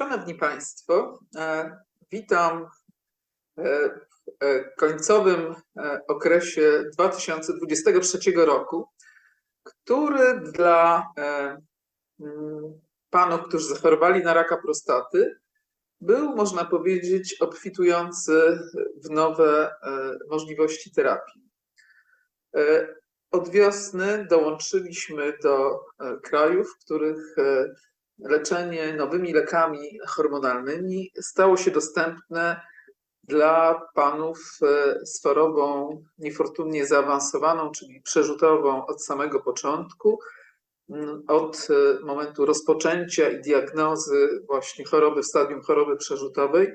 Szanowni Państwo, e, witam e, w e, końcowym okresie 2023 roku, który dla mm, panów, którzy zachorowali na raka prostaty, był, można powiedzieć, obfitujący w nowe możliwości terapii. Od wiosny dołączyliśmy do krajów, w których leczenie nowymi lekami hormonalnymi stało się dostępne dla panów e, z chorobą niefortunnie zaawansowaną, czyli przerzutową od samego początku, mm, od e, momentu rozpoczęcia i diagnozy właśnie choroby w stadium choroby przerzutowej,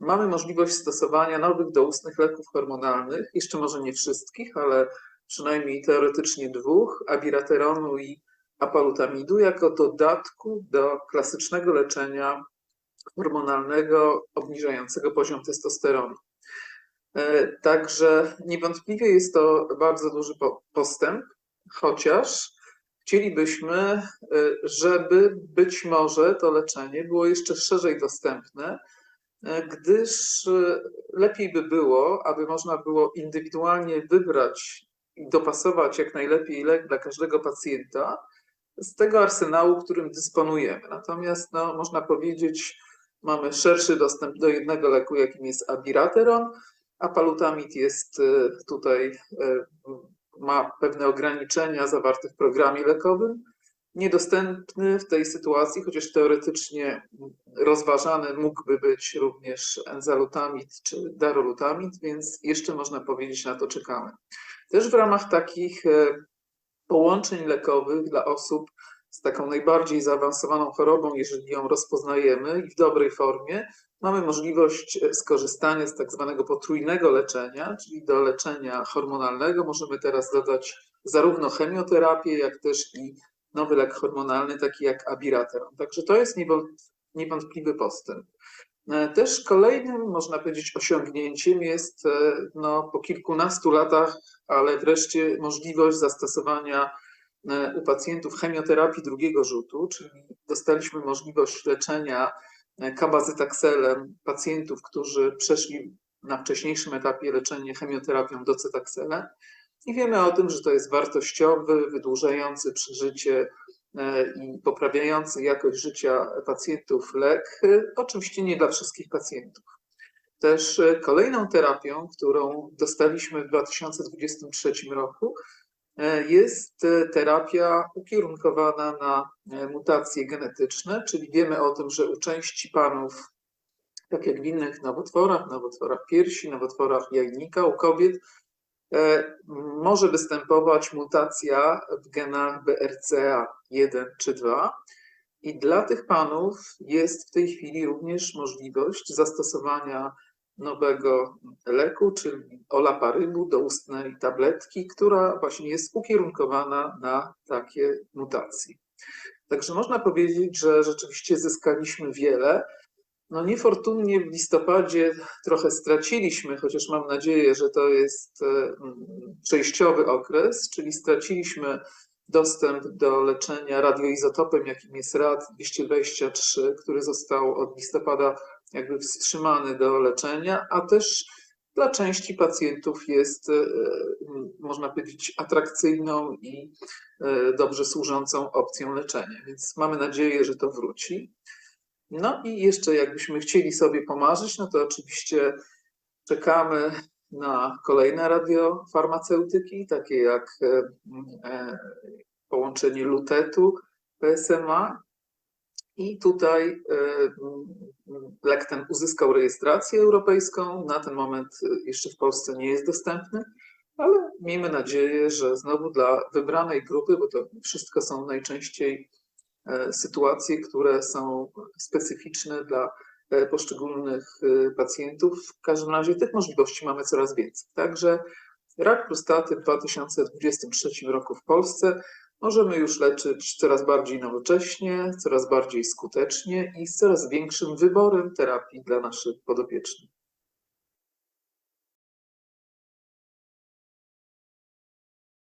mamy możliwość stosowania nowych doustnych leków hormonalnych, jeszcze może nie wszystkich, ale przynajmniej teoretycznie dwóch, abirateronu i apalutamidu jako dodatku do klasycznego leczenia hormonalnego obniżającego poziom testosteronu. E, także niewątpliwie jest to bardzo duży postęp, chociaż chcielibyśmy, e, żeby być może to leczenie było jeszcze szerzej dostępne, e, gdyż lepiej by było, aby można było indywidualnie wybrać i dopasować jak najlepiej lek dla każdego pacjenta, z tego arsenału, którym dysponujemy. Natomiast no, można powiedzieć, mamy szerszy dostęp do jednego leku, jakim jest abirateron, a palutamid jest e, tutaj, e, ma pewne ograniczenia zawarte w programie lekowym, niedostępny w tej sytuacji, chociaż teoretycznie rozważany mógłby być również enzalutamid czy darolutamid, więc jeszcze można powiedzieć, na to czekamy. Też w ramach takich e, połączeń lekowych dla osób z taką najbardziej zaawansowaną chorobą, jeżeli ją rozpoznajemy i w dobrej formie, mamy możliwość e, skorzystania z tak zwanego potrójnego leczenia, czyli do leczenia hormonalnego możemy teraz dodać zarówno chemioterapię, jak też i nowy lek hormonalny, taki jak abirateron. Także to jest niewątpliwy postęp. E, też kolejnym, można powiedzieć, osiągnięciem jest e, no, po kilkunastu latach, ale wreszcie możliwość zastosowania e, u pacjentów chemioterapii drugiego rzutu, czyli dostaliśmy możliwość leczenia kabazytakselem pacjentów, którzy przeszli na wcześniejszym etapie leczenie chemioterapią docetaxelem. I wiemy o tym, że to jest wartościowy, wydłużający przeżycie i poprawiający jakość życia pacjentów lek, e, oczywiście nie dla wszystkich pacjentów. Też e, kolejną terapią, którą dostaliśmy w 2023 roku, jest terapia ukierunkowana na mutacje genetyczne, czyli wiemy o tym, że u części panów, tak jak w innych nowotworach, nowotworach piersi, nowotworach jajnika, u kobiet, E, może występować mutacja w genach BRCA1 czy 2. I dla tych panów jest w tej chwili również możliwość zastosowania nowego leku, czyli olaparybu, doustnej tabletki, która właśnie jest ukierunkowana na takie mutacje. Także można powiedzieć, że rzeczywiście zyskaliśmy wiele. No niefortunnie w listopadzie trochę straciliśmy, chociaż mam nadzieję, że to jest e, mm, przejściowy okres, czyli straciliśmy dostęp do leczenia radioizotopem, jakim jest rad 223, który został od listopada jakby wstrzymany do leczenia, a też dla części pacjentów jest, e, można powiedzieć, atrakcyjną i e, dobrze służącą opcją leczenia. Więc mamy nadzieję, że to wróci. No i jeszcze jakbyśmy chcieli sobie pomarzyć, no to oczywiście czekamy na kolejne radiofarmaceutyki, takie jak e, e, połączenie lutetu, PSMA. I tutaj e, lek ten uzyskał rejestrację europejską. Na ten moment jeszcze w Polsce nie jest dostępny, ale miejmy nadzieję, że znowu dla wybranej grupy, bo to wszystko są najczęściej sytuacje, które są specyficzne dla e, poszczególnych e, pacjentów. W każdym razie tych możliwości mamy coraz więcej. Także rak prostaty w 2023 roku w Polsce możemy już leczyć coraz bardziej nowocześnie, coraz bardziej skutecznie i z coraz większym wyborem terapii dla naszych podopiecznych.